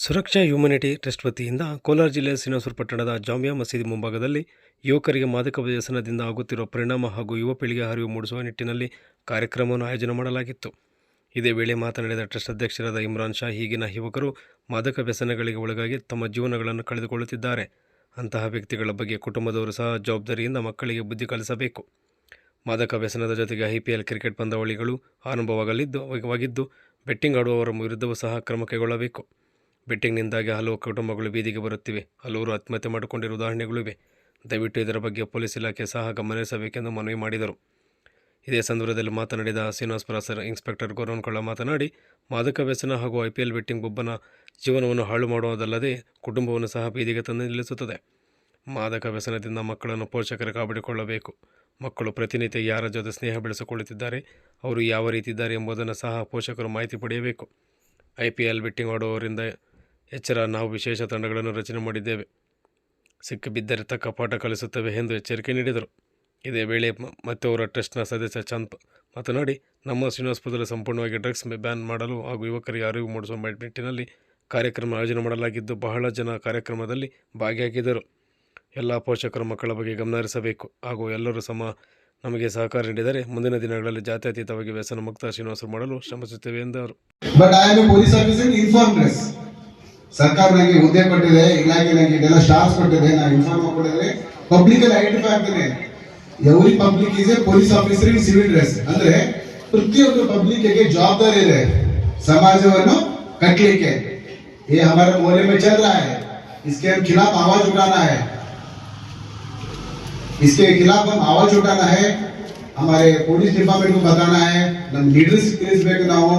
ಸುರಕ್ಷಾ ಹ್ಯುಮನಿಟಿ trust ವತಿಯಿಂದ ಕೋಲಾರ ಜಿಲ್ಲೆಯ ಶ್ರೀನಿವಾಸಪುರ ಪಟ್ಟಣದ ಜಾಮಿಯಾ ಮಸೀದಿ ಮುಂಭಾಗದಲ್ಲಿ ಯುವಕರಿಗೆ ಮಾದಕ ವ್ಯಸನದಿಂದ ಆಗುತ್ತಿರುವ ಪರಿಣಾಮ ಹಾಗೂ ಯುವ ಪೀಳಿಗೆ ಅರಿವು ಮೂಡಿಸುವ ನಿಟ್ಟಿನಲ್ಲಿ ಕಾರ್ಯಕ್ರಮವನ್ನು ಆಯೋಜನೆ ಮಾಡಲಾಗಿತ್ತು. ಇದೇ ವೇಳೆ ಮಾತನಾಡಿದ ಟ್ರಸ್ಟ್ ಅಧ್ಯಕ್ಷರಾದ ಇಮ್ರಾನ್ ಶಾ ಈಗಿನ ಯುವಕರು ಮಾದಕ ವ್ಯಸನಗಳಿಗೆ ಒಳಗಾಗಿ ತಮ್ಮ ಜೀವನಗಳನ್ನು ಕಳೆದುಕೊಳ್ಳುತ್ತಿದ್ದಾರೆ. ಅಂತಹ ವ್ಯಕ್ತಿಗಳ ಬಗ್ಗೆ ಕುಟುಂಬದವರು ಸಹ ಜವಾಬ್ದಾರಿಯಿಂದ ಮಕ್ಕಳಿಗೆ ಬುದ್ಧಿ ಕಲಿಸಬೇಕು. ಮಾದಕ ವ್ಯಸನದ ಜೊತೆಗೆ ಐ ಪಿ ಎಲ್ ಕ್ರಿಕೆಟ್ ಪಂದ್ಯಾವಳಿಗಳು ಆರಂಭವಾಗಲಿದ್ದು ವಾಗಿದ್ದು, ಬೆಟ್ಟಿಂಗ್ ಆಡುವವರ ವಿರುದ್ಧವೂ ಸಹ ಕ್ರಮ ಕೈಗೊಳ್ಳಬೇಕು. ಬೆಟ್ಟಿಂಗ್ನಿಂದಾಗಿ ಹಲವು ಕುಟುಂಬಗಳು ಬೀದಿಗೆ ಬರುತ್ತಿವೆ. ಹಲವರು ಆತ್ಮಹತ್ಯೆ ಮಾಡಿಕೊಂಡಿರುವ ಉದಾಹರಣೆಗಳಿವೆ ದಯವಿಟ್ಟು ಇದರ ಬಗ್ಗೆ ಪೊಲೀಸ್ ಇಲಾಖೆ ಸಹ ಗಮನಿಸಬೇಕೆಂದು ಮನವಿ ಮಾಡಿದರು. ಇದೇ ಸಂದರ್ಭದಲ್ಲಿ ಮಾತನಾಡಿದ ಶ್ರೀನಿವಾಸ್ ಸರ್ ಇನ್ಸ್ಪೆಕ್ಟರ್ ಗೌರವನ್ಕೊಳ್ಳ ಮಾತನಾಡಿ, ಮಾದಕ ವ್ಯಸನ ಹಾಗೂ ಐ ಪಿ ಎಲ್ ಬೆಟ್ಟಿಂಗ್ ಒಬ್ಬನ ಜೀವನವನ್ನು ಹಾಳು ಮಾಡುವುದಲ್ಲದೆ ಕುಟುಂಬವನ್ನು ಸಹ ಬೀದಿಗೆ ತಂದು ನಿಲ್ಲಿಸುತ್ತದೆ. ಮಾದಕ ವ್ಯಸನದಿಂದ ಮಕ್ಕಳನ್ನು ಪೋಷಕರು ಕಾಪಾಡಿಕೊಳ್ಳಬೇಕು. ಮಕ್ಕಳು ಪ್ರತಿನಿತ್ಯ ಯಾರ ಜೊತೆ ಸ್ನೇಹ ಬೆಳೆಸಿಕೊಳ್ಳುತ್ತಿದ್ದಾರೆ, ಅವರು ಯಾವ ರೀತಿ ಇದ್ದಾರೆ ಎಂಬುದನ್ನು ಸಹ ಪೋಷಕರು ಮಾಹಿತಿ ಪಡೆಯಬೇಕು. ಐ ಪಿ ಎಲ್ ಬೆಟ್ಟಿಂಗ್ ಆಡುವವರಿಂದ ಎಚ್ಚರ, ನಾವು ವಿಶೇಷ ತಂಡಗಳನ್ನು ರಚನೆ ಮಾಡಿದ್ದೇವೆ. ಸಿಕ್ಕಿಬಿದ್ದರೆ ತಕ್ಕ ಪಾಠ ಕಲಿಸುತ್ತವೆ ಎಂದು ಎಚ್ಚರಿಕೆ ನೀಡಿದರು. ಇದೇ ವೇಳೆ ಮ- ಮತ್ತೋರ್ವ ಟ್ರಸ್ಟ್ನ ಸದಸ್ಯ ಚಂದ್ ಮಾತನಾಡಿ, ನಮ್ಮ ಶ್ರೀನಿವಾಸಪುರದಲ್ಲಿ ಸಂಪೂರ್ಣವಾಗಿ ಡ್ರಗ್ಸ್ ಬ್ಯಾನ್ ಮಾಡಲು ಹಾಗೂ ಯುವಕರಿಗೆ ಅರಿವು ಮೂಡಿಸುವ ನಿಟ್ಟಿನಲ್ಲಿ ಕಾರ್ಯಕ್ರಮ ಆಯೋಜನೆ ಮಾಡಲಾಗಿದ್ದು, ಬಹಳ ಜನ ಕಾರ್ಯಕ್ರಮದಲ್ಲಿ ಭಾಗಿಯಾಗಿದ್ದರು. ಎಲ್ಲ ಪೋಷಕರು ಮಕ್ಕಳ ಬಗ್ಗೆ ಗಮನ ಹರಿಸಬೇಕು ಹಾಗೂ ಎಲ್ಲರೂ ಸಮ, ನಮಗೆ ಸಹಕಾರ ನೀಡಿದರೆ ಮುಂದಿನ ದಿನಗಳಲ್ಲಿ ಜಾತ್ಯತೀತವಾಗಿ ವ್ಯಸನ ಮುಕ್ತ ಶ್ರೀನಿವಾಸರು ಮಾಡಲು ಶ್ರಮಿಸುತ್ತೇವೆ ಎಂದರು. ಸರ್ಕಾರ ನನಗೆ ಹುದ್ದೆ ಕೊಟ್ಟಿದೆ ಇಲಾಖೆ ನನಗೆ ಇದೆಲ್ಲ ಸ್ಟಾಫ್ಸ್ ಕೊಟ್ಟಿದೆ ನಾನು ಇನ್ಫಾರ್ಮ್ ಕೊಟ್ಟಿದ್ರೆ ಪಬ್ಲಿಕ್ ಅಲ್ಲಿ identify ಆಗ್ತೇನೆ every public is a police officer in civil dress ಅಂದ್ರೆ ಪ್ರತಿಯೊಂದು ಪಬ್ಲಿಕ್ ಗೆ ಜವಾಬ್ದಾರಿ ಇದೆ ಸಮಾಜವನ್ನು ಕಟ್ಟಲಿಕ್ಕೆ ये हमारे मोहल्ले में चल रहा है इसके हम खिलाफ आवाज उठाना है इसके खिलाफ हम आवाज उठाना है हमारे ಪೊಲೀಸ್ ಡಿಪಾರ್ಟ್ಮೆಂಟ್ बताना है ನಮ್ಮ ಲೀಡರ್ಸ್ ತಿಳಿಸ್ಬೇಕು ನಾವು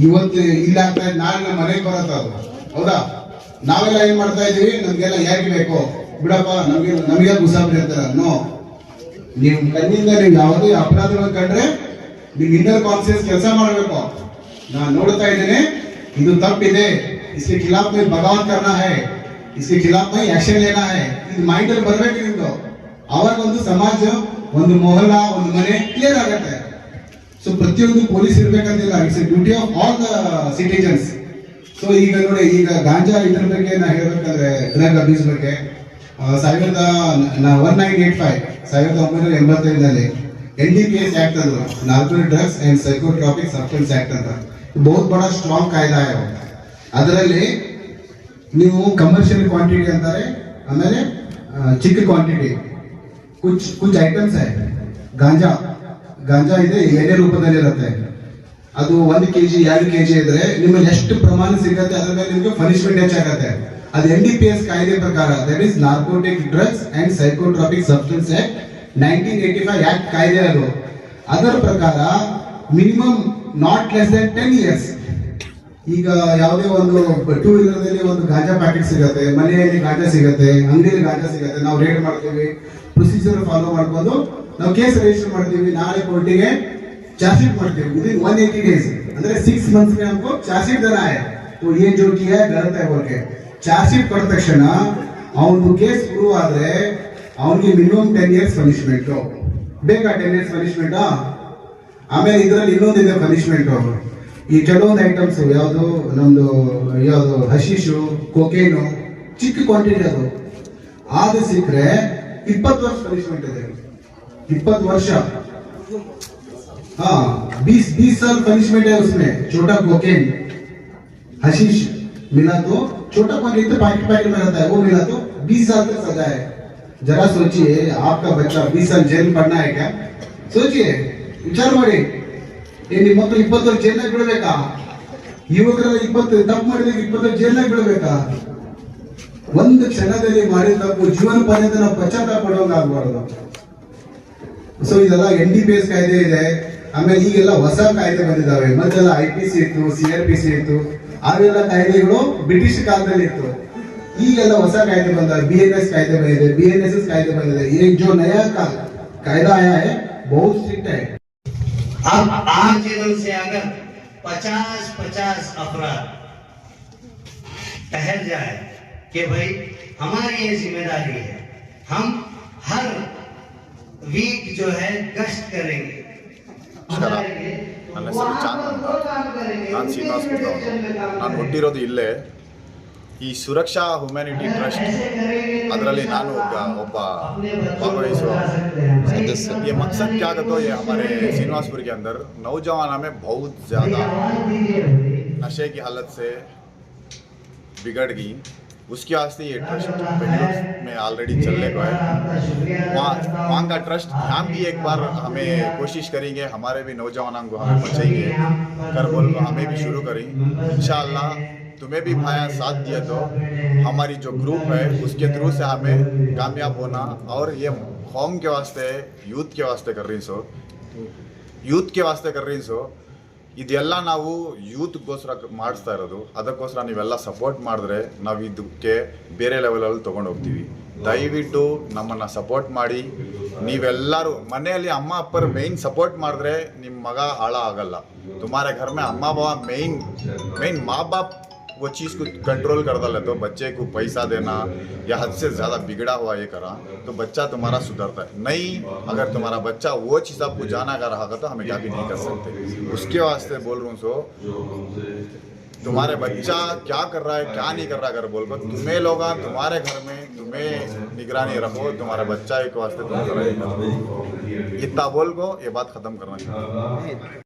ಇವತ್ತು ಇಲ್ಲ ಆಗ್ತಾ ಇದೆ ನಾಳೆ ನಮ್ಮ ಮನೆಗೆ ಬರತ್ತ ಅದು ಹೌದಾ ನಾವೆಲ್ಲ ಏನ್ ಮಾಡ್ತಾ ಇದೀವಿ ನಮ್ಗೆಲ್ಲ ಯಾಕೆ ಬೇಕು ಬಿಡಪ್ಪ ನಮ್ಗೆ ನಮಗೆ ಗುಸಾಬ್ ಇರ್ತಾರ ನೋ ನೀವು ಕಣ್ಣಿಂದ ನೀವು ಯಾವುದೇ ಅಪರಾಧಗಳು ಕಂಡ್ರೆ ನಿಮ್ ಇನ್ನರ್ ಕಾನ್ಸಿಯಸ್ ಕೆಲಸ ಮಾಡಬೇಕು ನಾನು ನೋಡ್ತಾ ಇದ್ದೇನೆ ಇದು ತಪ್ಪಿದೆ इसके खिलाफ में बगावत करना है इसके खिलाफ में ಆಕ್ಷನ್ लेना है ಇದು ಮೈಂಡ್ ಅಲ್ಲಿ ಬರ್ಬೇಕು ನಿಮ್ದು ಅವಾಗ ಒಂದು ಸಮಾಜ ಒಂದು ಮೊಹಲ್ಲ ಒಂದು ಮನೆ ಕ್ಲಿಯರ್ ಆಗತ್ತೆ ಸೊ ಪ್ರತಿಯೊಂದು police ಇರ್ಬೇಕಂತಿಲ್ಲ it's a duty of all the citizens so ಈಗ ನೋಡಿ, ಈಗ ಗಾಂಜಾ ಇದ್ರ ಬಗ್ಗೆ ನಾ ಹೇಳ್ಬೇಕಂದ್ರೆ ಡ್ರಗ್ ಅಬ್ಯೂಸ್ ಬಗ್ಗೆ ಸಾವಿರದ ಒನ್ ನೈನ್ ಏಟ್ ಫೈವ್ ಸಾವಿರದ ಒಂಬೈನೂರ ಎಂಬತ್ತೈದಲ್ಲಿ N D P S act ಅಂದ್ರು normal drugs and psychotropic substance act ಅಂತ. ಬಹುತ್ ಬಹಳ ಸ್ಟ್ರಾಂಗ್ ಕಾಯ್ದೆ ಅದರಲ್ಲಿ ನೀವು ಕಮರ್ಷಿಯಲ್ ಕ್ವಾಂಟಿಟಿ ಅಂತಾರೆ, ಆಮೇಲೆ ಚಿಕ್ಕ ಕ್ವಾಂಟಿಟಿ ಕುಚ್ ಕುಚ್ ಐಟಮ್ಸ್ ಗಾಂಜಾ. ಗಾಂಜಾ ಇದೆ ಎಣ್ಣೆ ರೂಪದಲ್ಲಿರುತ್ತೆ. ಅದು ಒಂದು ಕೆಜಿ ಎರಡು ಕೆ ಜಿ ಇದ್ರೆ ನಿಮಗೆ ಎಷ್ಟು ಪ್ರಮಾಣ ಸಿಗುತ್ತೆ? ಅದ್ರ ಮೇಲೆ ನಿಮಗೆ ಪನಿಷ್ಮೆಂಟ್ ಹೆಚ್ಚಾಗತ್ತೆ. ಅದು ಎನ್ ಡಿ ಪಿ ಎಸ್ ಕಾಯ್ದೆ ಪ್ರಕಾರ that is narcotic drugs and psychotropic substance act nineteen eighty five act ಕಾಯ್ದೆ ಅದು. ಅದರ ಪ್ರಕಾರ minimum not less than ten years ಈಗ ಯಾವುದೇ ಒಂದು ಟೂ ವೀಲರ್ದಲ್ಲಿ ಒಂದು ಗಾಜಾ ಪ್ಯಾಕೆಟ್ ಸಿಗುತ್ತೆ, ಮನೆಯಲ್ಲಿ ಗಾಜಾ ಸಿಗುತ್ತೆ, ಅಂಗಡಿಯಲ್ಲಿ ಗಾಜಾ ಸಿಗುತ್ತೆ, ನಾವು ರೇಟ್ ಮಾಡ್ತೀವಿ ಪ್ರೊಸೀಜರ್ ಫಾಲೋ ಮಾಡ್ಕೊಂಡು ನಾವು ಕೇಸ್ ರಿಜಿಸ್ಟರ್ ಮಾಡ್ತೀವಿ, ನಾಳೆ ಕೋರ್ಟಿಗೆ ಚಾರ್ಜ್ ಶೀಟ್ ಮಾಡ್ತೀವಿ ವಿದಿನ್ ಒನ್ ಏಟಿ ಡೇಸ್ ಅಂದ್ರೆ ಸಿಕ್ಸ್ ಮಂತ್ಸ್ में हमको ಚಾರ್ಜ್ ಶೀಟ್ देना है तो ये जो किया है गलत है बोल के ಚಾರ್ಜ್ ಶೀಟ್ ಕೊಟ್ಟ ತಕ್ಷಣ ಅವನು ಕೇಸ್ ಪ್ರೂವ್ ಆದ್ರೆ ಅವನಿಗೆ ಮಿನಿಮಮ್ ಟೆನ್ ಇಯರ್ಸ್ ಪನಿಷ್ಮೆಂಟ್ ಬೇಕಾ ಟೆನ್ ಇಯರ್ಸ್ ಪನಿಷ್ಮೆಂಟ್ ಆಮೇಲೆ ಇದರಲ್ಲಿ ಇನ್ನೊಂದಿದೆ ಪನಿಷ್ಮೆಂಟ್ ಈ ಕೆಲವೊಂದು ಐಟಮ್ಸ್ ಯಾವುದು ನಮ್ದು ಯಾವುದು ಹಶೀಶು ಕೊಕೇನು ಚಿಕ್ಕ ಕ್ವಾಂಟಿಟಿ ಅದು ಅದು ಸಿಕ್ಕರೆ ಇಪ್ಪತ್ತು ವರ್ಷ ಪನಿಷ್ಮೆಂಟ್ ಇದೆ ಇಪ್ಪತ್ತು ವರ್ಷ हाँ बीस बीस साल पनिशमेंट है उसमें छोटा कोकेन हशीश मिला तो छोटा क्वांटिटी तो पैकेट पैकेट में रहता है वो मिला तो बीस साल तक सजा है जरा सोचिए आपका बच्चा बीस साल जेल में पढ़ना है क्या सोचिए ವಿಚಾರ ಮಾಡಿ ಏ ನಿಮ್ಮ ಮಕ್ಕಳು ಇಪ್ಪತ್ತು ವರ್ಷ ಜೈಲ್ನಾಗ ಬಿಡಬೇಕಾ ಯುವಕರೆಲ್ಲ ಇಪ್ಪತ್ತು ತಪ್ಪು ಮಾಡಿದಾಗ ಇಪ್ಪತ್ತು ವರ್ಷ ಜೈಲ್ನಾಗ ಬಿಡಬೇಕಾ ಒಂದು ಕ್ಷಣದಲ್ಲಿ ಮಾಡಿದ ತಪ್ಪು ಜೀವನ ಪರ್ಯಂತ ನಾವು ಪಶ್ಚಾತ್ತಾಪ ಪಡುವಂಗ ಆಗ್ಬಾರ್ದು ಸೊ ಇದೆಲ್ಲ ಎನ್ ಡಿ ಪಿ ಎಸ್ ಕಾಯ್ದೆ ಇದೆ ಆಮೇಲೆ ಈಗೆಲ್ಲ ಹೊಸ ಕಾಯ್ದೆ ಬಂದಿದ್ದಾವೆ ಮೊದಲೆಲ್ಲ ಐ ಪಿ ಸಿ ಇತ್ತು ಸಿ ಆರ್ ಪಿ ಸಿ ಇತ್ತು ಅವೆಲ್ಲ ಕಾಯ್ದೆಗಳು ಬ್ರಿಟಿಷ್ ಕಾಲದಲ್ಲಿ ಇತ್ತು ಈಗೆಲ್ಲ ಹೊಸ ಕಾಯ್ದೆ ಬಂದ ಬಿ ಎನ್ ಎಸ್ ಕಾಯ್ದೆ ಬಂದಿದೆ ಬಿ ಎನ್ ಎಸ್ ಎಸ್ ಕಾಯ್ದೆ ಬಂದಿದೆ ये जो नया का कायदा आया है बहुत स्ट्रिक्ट है अब आम जीवन से अगर पचास पचास अपराध ठहर जाए कि भाई हमारी ये जिम्मेदारी है हम हर वीक जो है गश्त करेंगे करेंगे, ನನ್ನ ಹೆಸರು वहाँ ಚಾಂದ್ पर ಅಂತ. दो काम करेंगे ನಾನು ಶ್ರೀನಿವಾಸ್ उनके ಪುತ್ರ direction में काम ನಾನು करेंगे। ಹುಟ್ಟಿರೋದು ಇಲ್ಲೇ ಈ ಸುರಕ್ಷಾ ಹ್ಯುಮ್ಯಾನಿಟಿ ಟ್ರಸ್ಟ್ ಅದರಲ್ಲಿ ನಾನು ಒಬ್ಬ ಒಬ್ಬ ಭಾಗವಹಿಸುವ सदस्य ये मकसद क्या था तो ये हमारे सीनवासपुर के अंदर नौजवानों में बहुत ज़्यादा नशे की हालत से बिगड़ गई उसके वास्ते ये ट्रस्ट बेंगलोर में ऑलरेडी चलने को है। वहाँ वहाँ का ट्रस्ट हम भी एक बार हमें कोशिश करेंगे, हमारे भी नौजवान को हमें बचेंगे कर बोल को हमें भी शुरू करेंगे इन तुम्हें भी भाया साथ दिया तो हमारी जो ग्रुप है, उसके थ्रू से हमें कामयाब होना और ये कौम के वास्ते यूथ के वास्ते कर रही सो। यूथ के वास्ते कर रही सो। ಇದೆಲ್ಲ ನಾವು ಯೂತ್ಗೋಸ್ಕರ ಮಾಡಿಸ್ತಾ ಇರೋದು. ಅದಕ್ಕೋಸ್ಕರ ನೀವೆಲ್ಲ ಸಪೋರ್ಟ್ ಮಾಡಿದ್ರೆ ನಾವು ಇದಕ್ಕೆ ಬೇರೆ ಲೆವೆಲಲ್ಲಿ ತೊಗೊಂಡು ಹೋಗ್ತೀವಿ ದಯವಿಟ್ಟು ನಮ್ಮನ್ನು ಸಪೋರ್ಟ್ ಮಾಡಿ. ನೀವೆಲ್ಲರೂ ಮನೆಯಲ್ಲಿ ಅಮ್ಮ, ಅಪ್ಪರು ಮೇಯ್ನ್ ಸಪೋರ್ಟ್ ಮಾಡಿದ್ರೆ ನಿಮ್ಮ ಮಗ ಹಾಳ ಆಗಲ್ಲ ತುಮಾರೆ ಘರ್ಮೆ ಅಮ್ಮ ಬಾಬಾ ಮೇಯ್ನ್ ಮೇಯ್ನ್ ಮಾ, ಬಾಪ್ वो चीज़ को कंट्रोल करता ले तो बच्चे को पैसा देना या हद से ज़्यादा बिगड़ा हुआ ये करा तो बच्चा तुम्हारा सुधरता है। नहीं, अगर तुम्हारा बच्चा वो चीज़ आपको जाना अगर रहा तो हमें क्या भी नहीं कर सकते। उसके वास्ते बोल रहा हूँ, सो, तुम्हारे बच्चा क्या कर रहा है, क्या नहीं कर रहा, अगर बोल कर तुम्हें लोग, तुम्हारे घर में, तुम्हें निगरानी रखो, तुम्हारा बच्चा एक वास्ते तुम्हें इतना बोल को, ये बात खत्म करना चाहिए।